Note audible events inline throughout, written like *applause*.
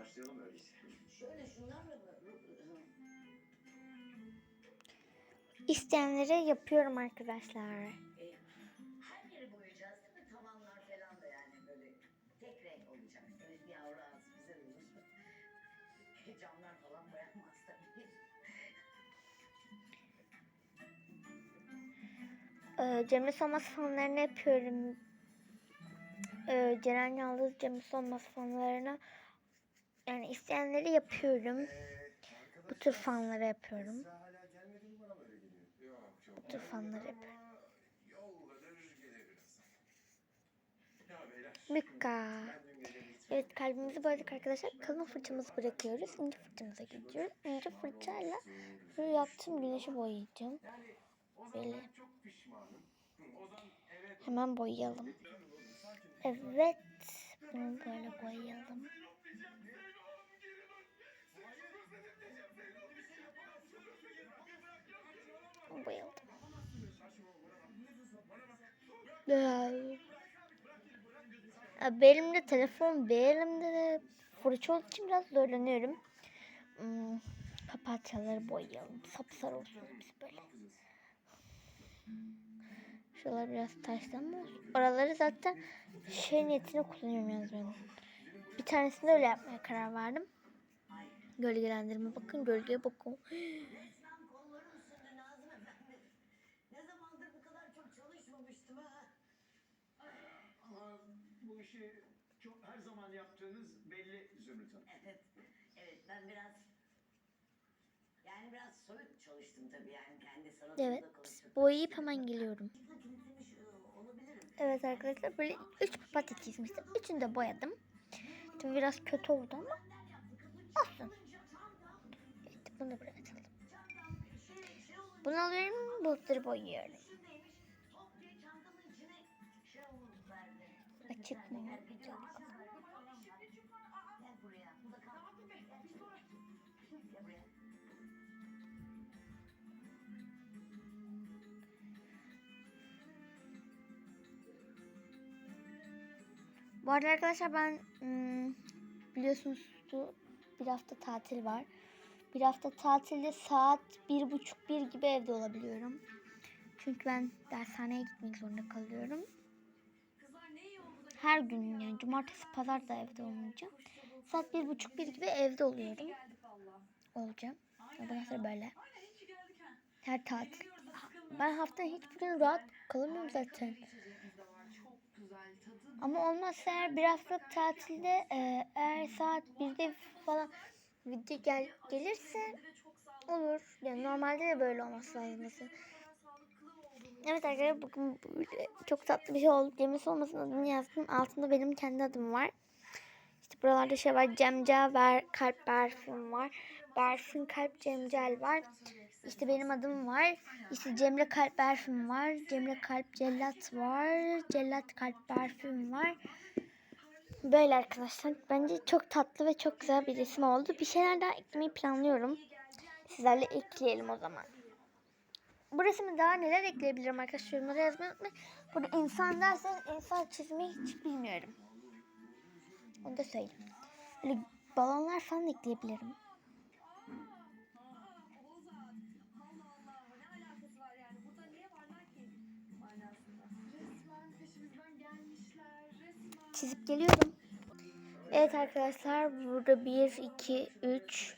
başlayalım öyleyse. Şöyle şunlarla mı? İsteyenlere yapıyorum arkadaşlar. E, her yeri boyayacağız değil mi? Tavanlar falan da yani böyle tek renk olacak. Böyle bir avra az güzel olur. Camlar falan boyanmaz tabii. Ee, Cemil Solmaz fanlarını yapıyorum. Ee, Ceren Yalnız Cemil Solmaz fanlarına yani isteyenleri yapıyorum. Bu tür fanlara yapıyorum. Bu tür fanları yapıyorum. Bir Evet kalbimizi boyadık arkadaşlar. Kalın fırçamızı bırakıyoruz. İnce fırçamıza geçiyoruz. İnce fırçayla şu yaptığım güneşi boyayacağım. Böyle. Hemen boyayalım. Evet. Bunu böyle boyayalım. Boyalım. Ya. Benim de telefon, elimde de fırça olduğu için biraz zorlanıyorum. Hmm, papatyaları boyayalım. Sapsarı olsun biz böyle. Şuralar biraz taştan mı olsun? Oraları zaten şey niyetine kullanıyorum yalnız ben. Bir tanesini öyle yapmaya karar verdim. Gölgelendirme bakın gölgeye bakın. Resmen kollarım ısındı Nazım Efendi. Ne zamandır bu kadar çok çalışmamıştım ha. Ama bu işi çok her zaman yaptığınız belli Zümrüt Hanım. Evet, evet ben biraz yani biraz soyut çalıştım tabii yani kendi sanatımda Evet konuşup. boyayıp hemen geliyorum. E, olabilirim. Evet arkadaşlar böyle 3 papatya çizmiştim. Üçünü de boyadım. Tabii biraz kötü oldu ama olsun. Evet bunu da bırakalım. Bunu alıyorum bulutları boyuyorum. Mı? Gel buraya. Bu da kal. Gel buraya. Bu arada arkadaşlar ben hmm, biliyorsunuz bir hafta tatil var. Bir hafta tatilde saat bir buçuk bir gibi evde olabiliyorum. Çünkü ben dershaneye gitmek zorunda kalıyorum. Her gün yani cumartesi pazar da evde olmayacağım. Saat bir buçuk bir gibi evde oluyorum. Olacağım. Bundan sonra böyle. Her tatil. Ben haftanın hiçbir gün rahat kalamıyorum zaten. Ama olmazsa eğer bir haftalık tatilde e, eğer saat 1'de falan video gel gelirse olur. Yani normalde de böyle olması lazım mesela. Evet arkadaşlar bugün çok tatlı bir şey oldu. Cemil olmasın adını yazdım. Altında benim kendi adım var. İşte buralarda şey var. Cemca, Ber, Kalp, Berfin var. Berfin, Kalp, Cemcel var. İşte benim adım var. İşte Cemre Kalp Berfin var. Cemre Kalp Cellat var. Cellat Kalp Berfin var. Böyle arkadaşlar. Bence çok tatlı ve çok güzel bir resim oldu. Bir şeyler daha eklemeyi planlıyorum. Sizlerle ekleyelim o zaman. Bu resmi daha neler ekleyebilirim arkadaşlar? Yorumlara yazmayı unutmayın. Burada insan derseniz insan çizmeyi hiç bilmiyorum. Onu da söyleyeyim. Böyle balonlar falan ekleyebilirim. Çizip geliyorum. Evet arkadaşlar burada 1, 2, 3.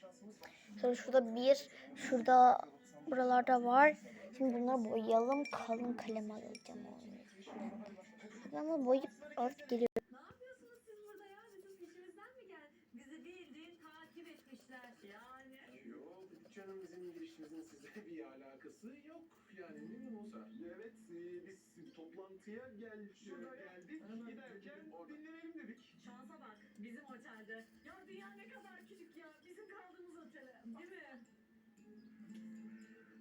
Sonra şurada 1. Şurada buralarda var. Şimdi bunları boyayalım. Kalın kalem alacağım. Ama boyayıp alıp geliyorum. Ne yapıyorsunuz siz burada ya? Bizim peşimizden mi gel? Bizi bildiğin takip etmişler. Yani. Yok canım bizim girişimizin size *laughs* bir alakası yok. Yani ne mi olsa. Evet e, biz toplantıya gel geldik. Giderken dinlenelim dedik. Şansa bak. Bizim otelde. Ya dünya ne kadar küçük ya. Bizim kaldığımız otele. Değil mi?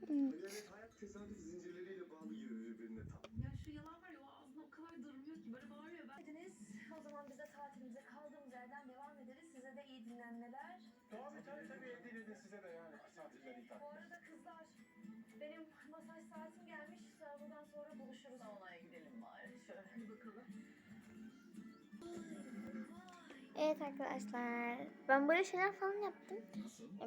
Evet hayat tesadüf zincirleriyle bağlı gibi birbirine tam. Ya şu yalan var ya o ağzında o kadar durmuyor ki. Böyle bağırıyor. Ben... Dediniz. O zaman biz de tatilimize kaldığımız yerden devam ederiz. Size de iyi dinlenmeler. Tabii tabii tabii evde dedin size de yani. Saatler iyi Bu arada kızlar, benim masaj saatim gelmiş. Sağlıdan sonra buluşuruz. Salonaya gidelim bari. Şöyle. Hadi bakalım. Evet arkadaşlar. Ben böyle şeyler falan yaptım.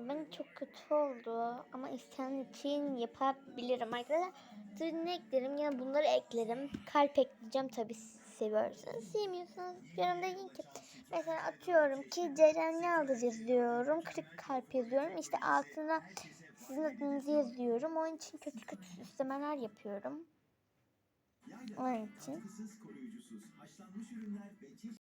Ben çok kötü oldu. Ama isteyen için yapabilirim arkadaşlar. Ne eklerim? Yine bunları eklerim. Kalp ekleyeceğim tabii seviyorsanız. Sevmiyorsanız yorumda deyin ki. Mesela atıyorum ki Ceren ne alacağız diyorum. Kırık kalp yazıyorum. İşte altına sizin adınızı yazıyorum. Onun için kötü kötü süslemeler yapıyorum. Onun için.